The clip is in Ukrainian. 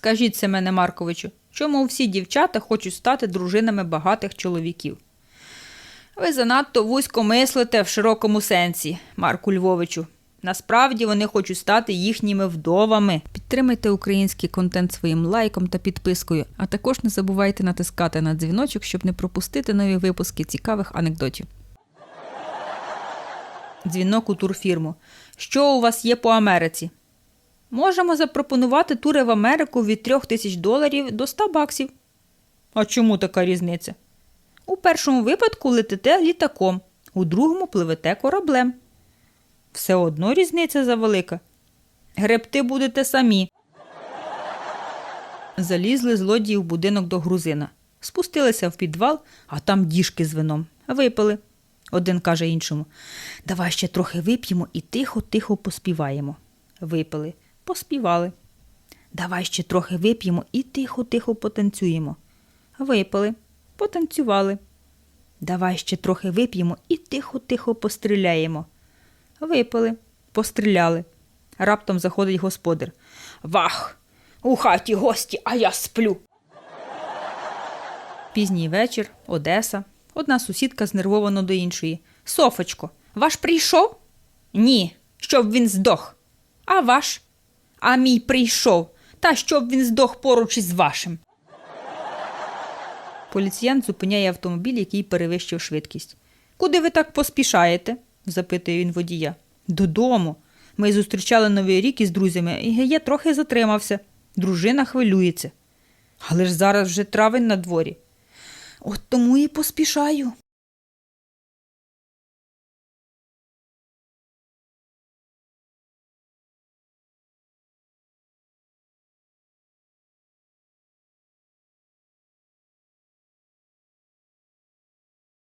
Скажіть Семене Марковичу, чому всі дівчата хочуть стати дружинами багатих чоловіків? Ви занадто вузько мислите в широкому сенсі, Марку Львовичу. Насправді вони хочуть стати їхніми вдовами. Підтримайте український контент своїм лайком та підпискою, а також не забувайте натискати на дзвіночок, щоб не пропустити нові випуски цікавих анекдотів. Дзвінок у турфірму. Що у вас є по Америці? Можемо запропонувати тури в Америку від 3 тисяч доларів до 100 баксів. А чому така різниця? У першому випадку летите літаком, у другому пливете кораблем. Все одно різниця завелика. Гребти будете самі. Залізли злодії в будинок до грузина. Спустилися в підвал, а там діжки з вином. Випили. Один каже іншому Давай ще трохи вип'ємо і тихо-тихо поспіваємо. Випили, поспівали. Давай ще трохи вип'ємо і тихо-тихо потанцюємо. Випили, потанцювали. Давай ще трохи вип'ємо і тихо-тихо постріляємо. Випили, постріляли. Раптом заходить господар. Вах! У хаті гості, а я сплю. Пізній вечір, Одеса. Одна сусідка знервовано до іншої. Софочко, ваш прийшов? Ні, щоб він здох. А ваш? А мій прийшов. Та щоб він здох поруч із вашим. Поліціянт зупиняє автомобіль, який перевищив швидкість. Куди ви так поспішаєте? запитує він водія. Додому. Ми зустрічали новий рік із друзями, і я трохи затримався. Дружина хвилюється. Але ж зараз вже травень на дворі. От тому і поспішаю.